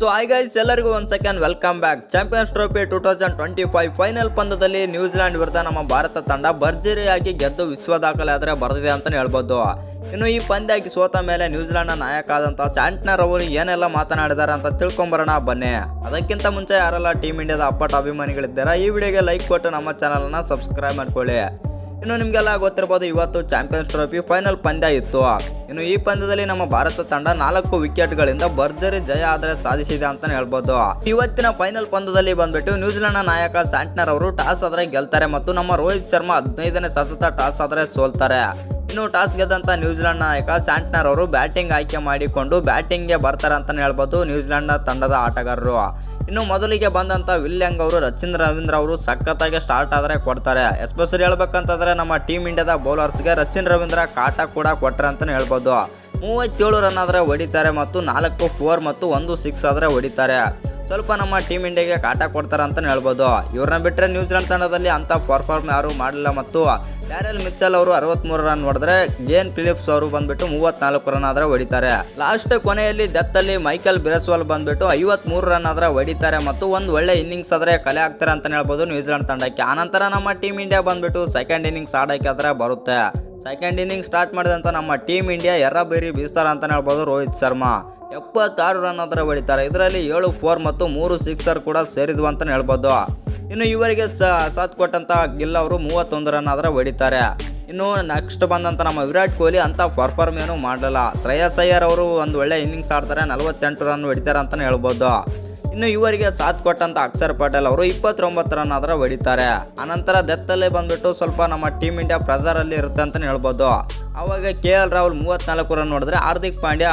So I guys ಎಲ್ಲರಿಗೂ ಒಂದು second welcome back champions trophy two thousand twenty five final ಪಂದ್ಯದಲ್ಲಿ New Zealand ವಿರುದ್ಧ ನಮ್ಮ ಭಾರತ ತಂಡ ಭರ್ಜರಿಯಾಗಿ ಗೆದ್ದು ವಿಶ್ವ ದಾಖಲೆ ಆದರೆ ಬರೆದಿದೆ ಅಂತಲೇ ಹೇಳ್ಬೋದು. ಇನ್ನು ಈ ಪಂದ್ಯಕ್ಕೆ ಸೋತ ಮೇಲೆ ನ್ಯೂಜಿಲೆಂಡ್ನ ನಾಯಕ ಆದಂಥ ಸ್ಯಾಂಟ್ನರ್ ಅವರು ಏನೆಲ್ಲ ಮಾತನಾಡಿದ್ದಾರೆ ಅಂತ ತಿಳ್ಕೊಂಬರೋಣ, ಬನ್ನಿ. ಅದಕ್ಕಿಂತ ಮುಂಚೆ ಯಾರೆಲ್ಲ ಟೀಮ್ ಇಂಡಿಯಾದ ಅಪ್ಪಟ ಅಭಿಮಾನಿಗಳಿದ್ದಾರೆ, ಈ ವಿಡಿಯೋಗೆ ಲೈಕ್ ಕೊಟ್ಟು ನಮ್ಮ ಚಾನಲನ್ನು ಸಬ್ಸ್ಕ್ರೈಬ್ ಮಾಡ್ಕೊಳ್ಳಿ. ಇನ್ನು ನಿಮಗೆಲ್ಲ ಗೊತ್ತಿರ್ಬೋದು, ಇವತ್ತು ಚಾಂಪಿಯನ್ಸ್ ಟ್ರೋಫಿ ಫೈನಲ್ ಪಂದ್ಯ ಇತ್ತು. ಇನ್ನು ಈ ಪಂದ್ಯದಲ್ಲಿ ನಮ್ಮ ಭಾರತ ತಂಡ ನಾಲ್ಕು ವಿಕೆಟ್ಗಳಿಂದ ಭರ್ಜರಿ ಜಯ ಆದರೆ ಸಾಧಿಸಿದೆ ಅಂತಾನೆ ಹೇಳ್ಬೋದು. ಇವತ್ತಿನ ಫೈನಲ್ ಪಂದ್ಯದಲ್ಲಿ ಬಂದ್ಬಿಟ್ಟು ನ್ಯೂಜಿಲೆಂಡ್ನ ನಾಯಕ ಸ್ಯಾಂಟ್ನರ್ ಅವರು ಟಾಸ್ ಆದ್ರೆ ಗೆಲ್ತಾರೆ ಮತ್ತು ನಮ್ಮ ರೋಹಿತ್ ಶರ್ಮಾ ಹದಿನೈದನೇ ಸತತ ಟಾಸ್ ಆದ್ರೆ ಸೋಲ್ತಾರೆ. ಇನ್ನು ಟಾಸ್ ಗೆದ್ದಂತ ನ್ಯೂಜಿಲೆಂಡ್ ನಾಯಕ ಸ್ಯಾಂಟ್ನರ್ ಅವರು ಬ್ಯಾಟಿಂಗ್ ಆಯ್ಕೆ ಮಾಡಿಕೊಂಡು ಬ್ಯಾಟಿಂಗ್ಗೆ ಬರ್ತಾರೆ ಅಂತಲೇ ಹೇಳ್ಬೋದು ನ್ಯೂಜಿಲೆಂಡ್ನ ತಂಡದ ಆಟಗಾರರು. ಇನ್ನು ಮೊದಲಿಗೆ ಬಂದಂತ ವಿಲ್ಯಂಗ್ ಅವರು ರಚಿನ್ ರವೀಂದ್ರ ಅವರು ಸಖತ್ತಾಗಿ ಸ್ಟಾರ್ಟ್ ಆದರೆ ಕೊಡ್ತಾರೆ. ಎಸ್ಪೆಷಲಿ ಹೇಳ್ಬೇಕಂತಂದ್ರೆ ನಮ್ಮ ಟೀಮ್ ಇಂಡಿಯಾದ ಬೌಲರ್ಸ್ಗೆ ರಚಿನ್ ರವೀಂದ್ರ ಕಾಟ ಕೂಡ ಕೊಟ್ಟರೆ ಅಂತಲೇ ಹೇಳ್ಬೋದು. ಮೂವತ್ತೇಳು ರನ್ ಆದರೆ ಹೊಡಿತಾರೆ ಮತ್ತು ನಾಲ್ಕು ಫೋರ್ ಮತ್ತು ಒಂದು ಸಿಕ್ಸ್ ಆದರೆ ಹೊಡಿತಾರೆ. ಸ್ವಲ್ಪ ನಮ್ಮ ಟೀಮ್ ಇಂಡಿಯಾಗೆ ಕಾಟ ಕೊಡ್ತಾರೆ ಅಂತ ಹೇಳ್ಬೋದು. ಇವ್ರನ್ನ ಬಿಟ್ಟರೆ ನ್ಯೂಜಿಲೆಂಡ್ ತಂಡದಲ್ಲಿ ಅಂತ ಪರ್ಫಾರ್ಮ್ ಯಾರು ಮಾಡಲಿಲ್ಲ ಮತ್ತು ಡ್ಯಾರೆಲ್ ಮಿಚ್ಚಲ್ ಅವರು ಅರವತ್ಮೂರು ರನ್ ಹೊಡೆದ್ರೆ ಗೇನ್ ಫಿಲಿಪ್ಸ್ ಅವರು ಬಂದ್ಬಿಟ್ಟು ಮೂವತ್ನಾಲ್ಕು ರನ್ ಆದ್ರೆ ಹೊಡಿತಾರೆ. ಲಾಸ್ಟ್ ಕೊನೆಯಲ್ಲಿ ಡೆತ್ತಲ್ಲಿ ಮೈಕಲ್ ಬಿರಸ್ವಾಲ್ ಬಂದ್ಬಿಟ್ಟು ಐವತ್ಮೂರು ರನ್ ಆದ್ರೆ ಹೊಡಿತಾರೆ ಮತ್ತು ಒಂದು ಒಳ್ಳೆ ಇನ್ನಿಂಗ್ಸ್ ಆದ್ರೆ ಕಲೆ ಆಗ್ತಾರೆ ಅಂತ ಹೇಳ್ಬೋದು ನ್ಯೂಜಿಲೆಂಡ್ ತಂಡಕ್ಕೆ. ಆನಂತರ ನಮ್ಮ ಟೀಮ್ ಇಂಡಿಯಾ ಬಂದ್ಬಿಟ್ಟು ಸೆಕೆಂಡ್ ಇನ್ನಿಂಗ್ಸ್ ಆಡೋಕೆ ಆದ್ರೆ ಬರುತ್ತೆ. ಸೆಕೆಂಡ್ ಇನ್ನಿಂಗ್ ಸ್ಟಾರ್ಟ್ ಮಾಡಿದಂಥ ನಮ್ಮ ಟೀಮ್ ಇಂಡಿಯಾ ಎರ ಬೇರಿ ಬೀಸ್ತಾರೆ ಅಂತ ಹೇಳ್ಬೋದು ರೋಹಿತ್ ಶರ್ಮಾ. ಎಪ್ಪತ್ತಾರು ರನ್ ಹತ್ರ ಹೊಡಿತಾರೆ ಇದರಲ್ಲಿ ಏಳು ಫೋರ್ ಮತ್ತು ಮೂರು ಸಿಕ್ಸರ್ ಕೂಡ ಸೇರಿದ್ವು ಅಂತಲೇ ಹೇಳ್ಬೋದು. ಇನ್ನು ಇವರಿಗೆ ಸಾಥ್ ಕೊಟ್ಟಂತ ಗಿಲ್ ಅವರು ಮೂವತ್ತೊಂದು ರನ್ ಆದರೆ ಹೊಡಿತಾರೆ ಇನ್ನು ನೆಕ್ಸ್ಟ್ ಬಂದಂತ ನಮ್ಮ ವಿರಾಟ್ ಕೊಹ್ಲಿ ಅಂತ ಪರ್ಫಾರ್ಮ್ ಏನು ಮಾಡಲ್ಲ ಶ್ರೇಯಸ್ ಅಯ್ಯರ್ ಅವರು ಒಂದು ಒಳ್ಳೆ ಇನ್ನಿಂಗ್ಸ್ ಆಡ್ತಾರೆ. ನಲವತ್ತೆಂಟು ರನ್ ಹೊಡಿತಾರೆ ಅಂತಲೇ ಹೇಳ್ಬೋದು. ಇನ್ನು ಇವರಿಗೆ ಸಾಥ್ ಕೊಟ್ಟಂತ ಅಕ್ಷರ್ ಪಟೇಲ್ ಅವರು ಇಪ್ಪತ್ತೊಂಬತ್ತು ರನ್ ಆದ್ರೆ ಹೊಡಿತಾರೆ. ಅನಂತರ ದೆತ್ತಲ್ಲೇ ಬಂದ್ಬಿಟ್ಟು ಸ್ವಲ್ಪ ನಮ್ಮ ಟೀಮ್ ಇಂಡಿಯಾ ಪ್ರೆಸರಲ್ಲಿ ಇರುತ್ತೆ ಅಂತಲೇ ಹೇಳ್ಬೋದು. ಅವಾಗ ಕೆ ಎಲ್ ರಾಹುಲ್ ಮೂವತ್ನಾಲ್ಕು ರನ್ ನೋಡಿದ್ರೆ ಹಾರ್ದಿಕ್ ಪಾಂಡ್ಯ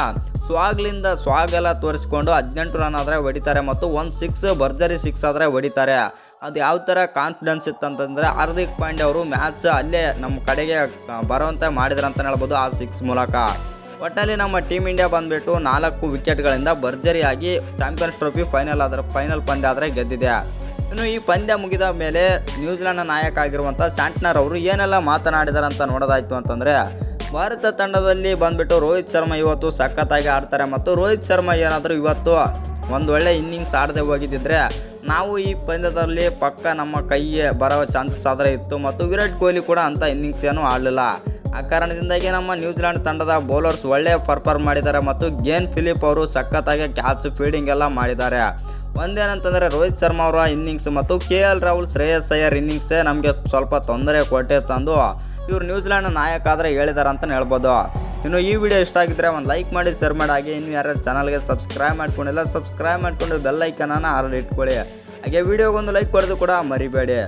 ಸ್ವಾಗ್ಲಿಂದ ಸ್ವಾಗೆಲ್ಲ ತೋರಿಸ್ಕೊಂಡು ಹದಿನೆಂಟು ರನ್ ಆದರೆ ಹೊಡಿತಾರೆ ಮತ್ತು ಒಂದು ಸಿಕ್ಸ್ ಭರ್ಜರಿ ಸಿಕ್ಸ್ ಆದರೆ ಹೊಡಿತಾರೆ. ಅದು ಯಾವ ಥರ ಕಾನ್ಫಿಡೆನ್ಸ್ ಇತ್ತಂತಂದರೆ ಹಾರ್ದಿಕ್ ಪಾಂಡ್ಯ ಅವರು ಮ್ಯಾಚ್ ಅಲ್ಲೇ ನಮ್ಮ ಕಡೆಗೆ ಬರುವಂತೆ ಮಾಡಿದ್ರು ಅಂತ ಹೇಳ್ಬೋದು ಆ ಸಿಕ್ಸ್ ಮೂಲಕ. ಒಟ್ಟಲ್ಲಿ ನಮ್ಮ ಟೀಮ್ ಇಂಡಿಯಾ ಬಂದ್ಬಿಟ್ಟು ನಾಲ್ಕು ವಿಕೆಟ್ಗಳಿಂದ ಭರ್ಜರಿಯಾಗಿ ಚಾಂಪಿಯನ್ಸ್ ಟ್ರೋಫಿ ಫೈನಲ್ ಆದ್ರೆ ಫೈನಲ್ ಪಂದ್ಯ ಆದರೆ ಗೆದ್ದಿದೆ. ಇನ್ನು ಈ ಪಂದ್ಯ ಮುಗಿದ ಮೇಲೆ ನ್ಯೂಜಿಲೆಂಡ್ನ ನಾಯಕ ಆಗಿರುವಂಥ ಸ್ಯಾಂಟ್ನರ್ ಅವರು ಏನೆಲ್ಲ ಮಾತನಾಡಿದಾರೆ ಅಂತ ನೋಡೋದಾಯ್ತು ಅಂತಂದರೆ, ಭಾರತ ತಂಡದಲ್ಲಿ ಬಂದ್ಬಿಟ್ಟು ರೋಹಿತ್ ಶರ್ಮಾ ಇವತ್ತು ಸಖತ್ತಾಗಿ ಆಡ್ತಾರೆ ಮತ್ತು ರೋಹಿತ್ ಶರ್ಮಾ ಏನಾದರೂ ಇವತ್ತು ಒಂದು ಒಳ್ಳೆ ಇನ್ನಿಂಗ್ಸ್ ಆಡದೆ ಹೋಗಿದ್ದಿದ್ರೆ, ನಾವು ಈ ಪಂದ್ಯದಲ್ಲಿ ಪಕ್ಕ ನಮ್ಮ ಕೈಗೆ ಬರೋ ಚಾನ್ಸಸ್ ಆದರೆ ಇತ್ತು ಮತ್ತು ವಿರಾಟ್ ಕೊಹ್ಲಿ ಕೂಡ ಅಂಥ ಇನ್ನಿಂಗ್ಸ್ ಏನೂ ಆಡಲಿಲ್ಲ. ಆ ಕಾರಣದಿಂದಾಗಿ ನಮ್ಮ ನ್ಯೂಜಿಲೆಂಡ್ ತಂಡದ ಬೌಲರ್ಸ್ ಒಳ್ಳೆ ಪರ್ಫಾರ್ಮ್ ಮಾಡಿದ್ದಾರೆ ಮತ್ತು ಗೇನ್ ಫಿಲಿಪ್ ಅವರು ಸಖತ್ತಾಗಿ ಕ್ಯಾಚ್ ಫೀಲ್ಡಿಂಗ್ ಎಲ್ಲ ಮಾಡಿದ್ದಾರೆ. ಒಂದೇನಂತಂದರೆ ರೋಹಿತ್ ಶರ್ಮಾ ಅವರ ಇನ್ನಿಂಗ್ಸ್ ಮತ್ತು ಕೆ ಎಲ್ ರಾಹುಲ್ ಶ್ರೇಯಸ್ ಅಯ್ಯರ್ ಇನ್ನಿಂಗ್ಸೇ ನಮಗೆ ಸ್ವಲ್ಪ ತೊಂದರೆ ಕೊಟ್ಟೆ ತಂದು ಇವರು ನ್ಯೂಜಿಲೆಂಡ್ ನಾಯಕ ಆದರೆ ಹೇಳಿದ್ದಾರೆ ಅಂತಲೇ ಹೇಳ್ಬೋದು. ಇನ್ನು ಈ ವಿಡಿಯೋ ಇಷ್ಟ ಆಗಿದ್ರೆ ಒಂದು ಲೈಕ್ ಮಾಡಿ, ಶೇರ್ ಮಾಡಿ, ಹಾಗೆ ಇನ್ನು ಯಾರ್ಯಾರು ಚಾನಲ್ಗೆ ಸಬ್ಸ್ಕ್ರೈಬ್ ಮಾಡ್ಕೊಂಡಿಲ್ಲ ಸಬ್ಸ್ಕ್ರೈಬ್ ಮಾಡ್ಕೊಂಡು ಬೆಲ್ ಐಕನನ್ನು ಆರಲ್ಲಿ ಇಟ್ಕೊಳ್ಳಿ. ಹಾಗೆ ವಿಡಿಯೋಗೊಂದು ಲೈಕ್ ಕೊಡೋದು ಕೂಡ ಮರಿಬೇಡಿ.